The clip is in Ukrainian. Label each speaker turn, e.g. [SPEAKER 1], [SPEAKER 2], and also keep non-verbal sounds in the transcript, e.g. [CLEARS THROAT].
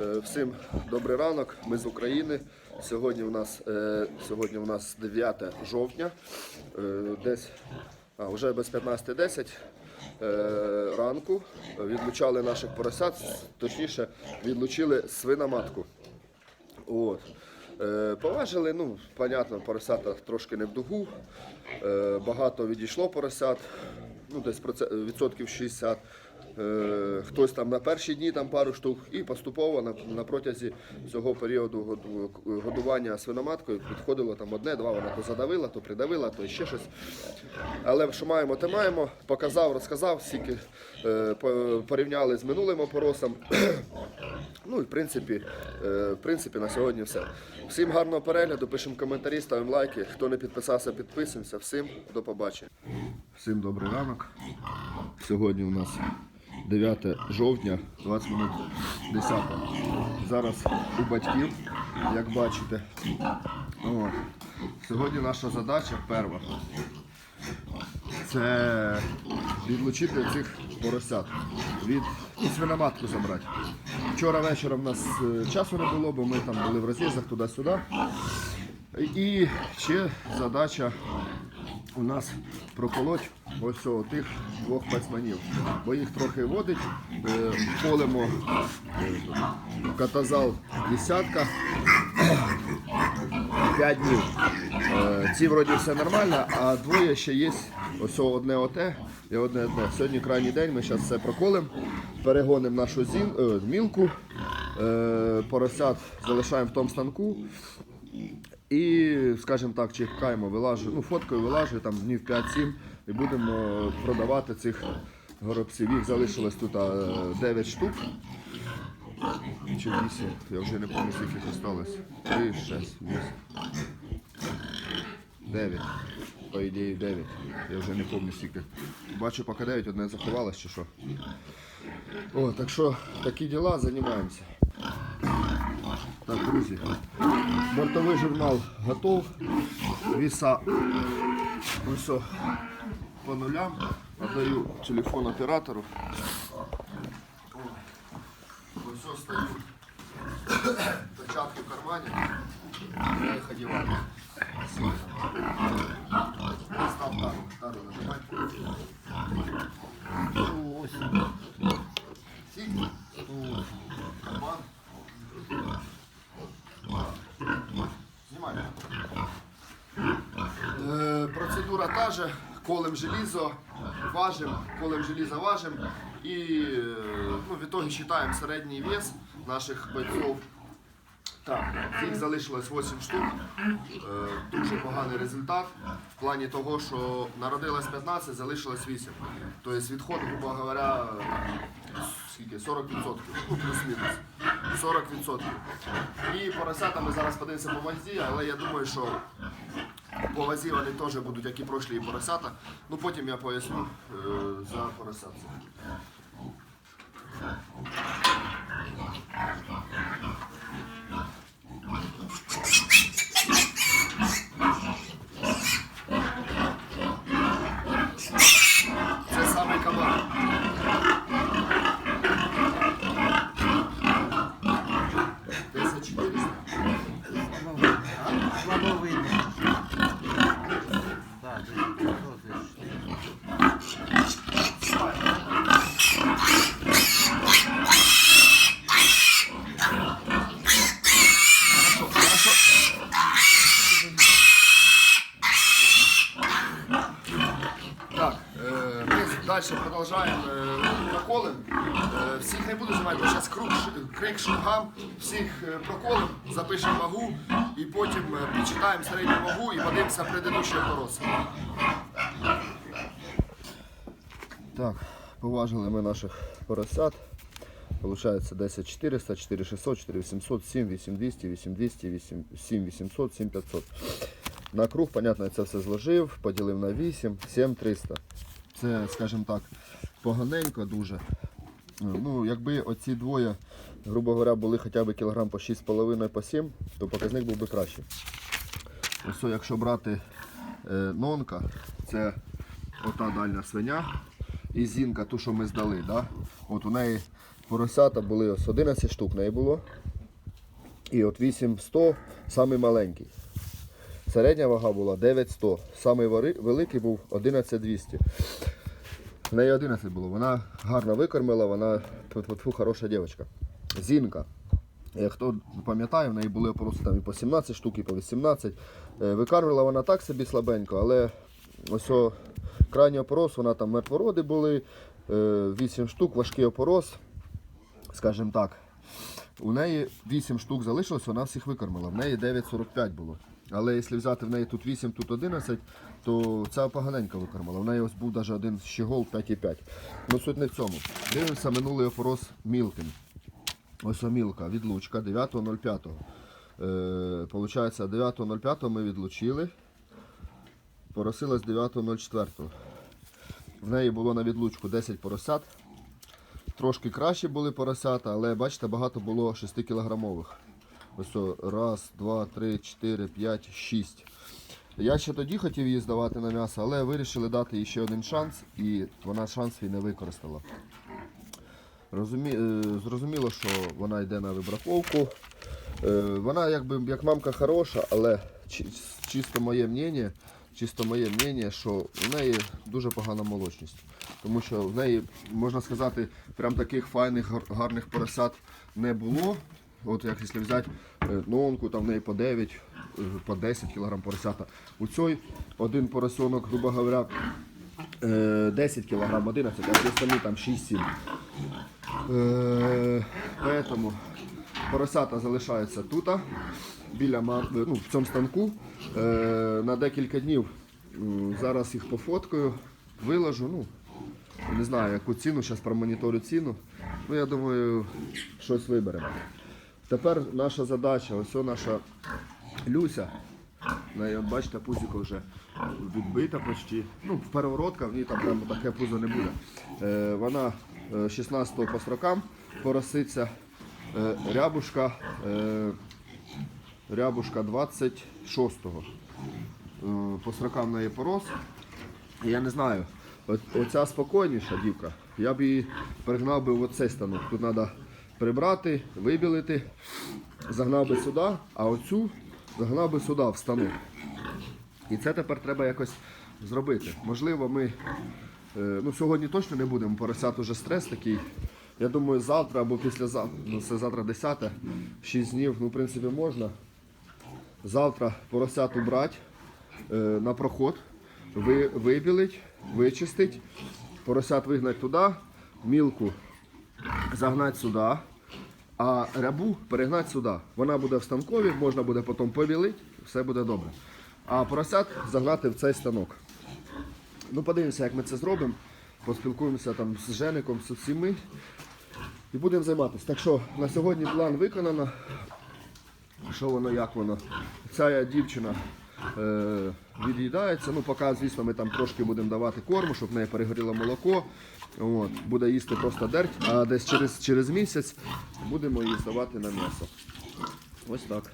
[SPEAKER 1] Е, Всім добрий ранок. Ми з України. Сьогодні у нас, е, сьогодні у нас 9 жовтня. Е, Десь а, вже без 15.10 е, ранку відлучали наших поросят, точніше відлучили свиноматку. От. Поважили, ну, понятно, поросята трошки не в дугу. Багато відійшло поросят, ну, десь відсотків 60. Е, хтось там на перші дні там пару штук, і поступово на, на протязі цього періоду годування свиноматкою підходило там одне-два, вона то задавила, то придавила, то ще щось. Але що маємо, те маємо. Показав, розказав, скільки е, порівняли з минулим опоросом. [CLEARS THROAT] Ну і в принципі, е, в принципі, на сьогодні все. Всім гарного перегляду, пишемо коментарі, ставимо лайки. Хто не підписався, підписуємося. Всім до побачення. Всім добрий ранок. Сьогодні у нас 9 жовтня, 20 минут 10. Зараз у батьків, як бачите. О, сьогодні наша задача перша. Це відлучити цих поросят від і свиноматку забрати. Вчора вечором у нас е, часу не було, бо ми там були в роз'їздах туди-сюди. І ще задача у нас проколоть ось цього тих двох пацманів, бо їх трохи водить, е, полимо катазал десятка. 5 днів. Е, Ці вроді все нормально, а двоє ще є. Ось одне оте і одне одне. Сьогодні крайній день, ми зараз все проколимо, перегонимо нашу зін, е, мілку, поросят залишаємо в тому станку. І, скажімо так, чекаємо, вилажу, ну, фоткою вилажую там днів 5-7 і будемо продавати цих горобців. Їх залишилось тут е, 9 штук. Чи 8, я вже не пам'ятаю, скільки їх осталось. 3, 6, 8. 9. По ідеї 9. Я вже не пам'ятаю скільки. Бачу, поки 9 одне заховалось чи що. О, так що такі діла, займаємося. Так, друзі, бортовий журнал готов. Віса ось о, по нулям. Отдаю телефон оператору. Ось ось стою. Перчатки в кармані. Я їх одягаю. Став тару, тару нажимай. Сік. Та. Колем желізо, важим, колем желізо важим. І е, ну, в итоге считаем середній вес наших бойців. Так, їх залишилось 8 штук. Е, Дуже поганий результат в плані того, що народилось 15, залишилось 8. Тобто відход, грубо говоря, скільки? 40%, ну плюс-мінус. 40%. І поросята ми зараз подивимося по вазі, але я думаю, що по вазі вони теж будуть, як і прошлі поросята. Ну потім я поясню е, за поросят. Це саме кабан. Десять чотириста.
[SPEAKER 2] Слабо видно. Так, що ти ж?
[SPEAKER 1] Так, е, ми далі продовжуємо е, проколи. Е, всіх не буду знімати, зараз крик шугам, всіх е, проколим, запишемо вагу і потім підчитаємо середню вагу і подивимося предыдущий опорос. Так, поважили ми наших поросят. Получається 10 400, 4 600, 4 800, 7 8 200, 8 200, 8, 7 800, 7 500. На круг, понятно, я це все зложив, поділив на 8, 7 300. Це, скажімо так, поганенько дуже. Ну, якби оці двоє, грубо говоря, були хоча б кілограм по 6,5 по 7, то показник був би кращий. Ось, якщо брати е, нонка, це ота дальня свиня, і зінка, ту, що ми здали. Да? От у неї поросята були ось 11 штук неї було. І от 8100 самий маленький. Середня вага була 9100. Самий був 11200. В неї 11 було. Вона гарно викормила, вона тьфу-тьфу-тьфу, хороша дівчинка. Зінка. Е, Хто пам'ятає, в неї були опороси там і по 17 штук, і по 18. Е, Викармлювала вона так собі слабенько, але ось крайній опорос, вона там мертвороди були, 8 штук, важкий опорос, скажімо так. У неї 8 штук залишилось, вона всіх викормила. В неї 9,45 було. Але якщо взяти в неї тут 8, тут 11, то ця поганенько викормила. В неї ось був навіть один щегол 5,5. Ну суть не в цьому. Дивимося минулий опорос мілким. Ось омілка, відлучка 9.05. Е, получається, 9.05 ми відлучили. Поросилась 9.04. В неї було на відлучку 10 поросят. Трошки кращі були поросята, але бачите, багато було 6 кілограмових. Ось раз, два, три, чотири, п'ять, шість. Я ще тоді хотів її здавати на м'ясо, але вирішили дати ще один шанс, і вона шанс свій не використала. Розумі... е, Зрозуміло, що вона йде на вибраковку. Е, Вона якби як мамка хороша, але чисто моє мнення, чисто моє мнення, що в неї дуже погана молочність. Тому що в неї, можна сказати, прям таких файних гарних поросят не було. От як якщо взяти е, нонку, там в неї по 9, е, по 10 кг поросята. У цій один поросенок, грубо говоря, е, 10 кг, 11, а всі остальні там 6-7. Е, Поэтому поросята залишаються тут, біля ну, в цьому станку. Е, на декілька днів зараз їх пофоткаю, виложу. Ну, не знаю, яку ціну, зараз промоніторю ціну. Ну, я думаю, щось виберемо. Тепер наша задача, ось наша Люся. В от бачите, пузико вже відбита почти. Ну, переворотка, в ній там прямо таке пузо не буде. Е, вона е, 16-го по строкам пороситься. Е, рябушка, е, рябушка 26-го. Е, по строкам в неї порос. Я не знаю, оця спокійніша дівка, я б її пригнав би в оцей станок. Тут треба прибрати, вибілити, загнав би сюди, а оцю загнав би сюди в станок. І це тепер треба якось зробити. Можливо, ми е, ну, сьогодні точно не будемо, поросят уже стрес такий. Я думаю, завтра або післязавтра, ну це завтра 10, 6 днів, ну в принципі можна. Завтра поросят убрати е, на проход, ви, вибілить, вичистить, поросят вигнати туди, мілку загнати сюди, а рябу перегнати сюди. Вона буде в станкові, можна буде потім побілити, все буде добре. А поросят загнати в цей станок. Ну, подивимося, як ми це зробимо. Поспілкуємося там з Жеником, з усіми. І будемо займатися. Так що на сьогодні план виконано. Що воно, як воно. Ця дівчина від'їдається. Ну, поки, звісно, ми там трошки будемо давати корму, щоб в неї перегоріло молоко. От, буде їсти просто дерть, а десь через, через місяць будемо її здавати на м'ясо. Ось так.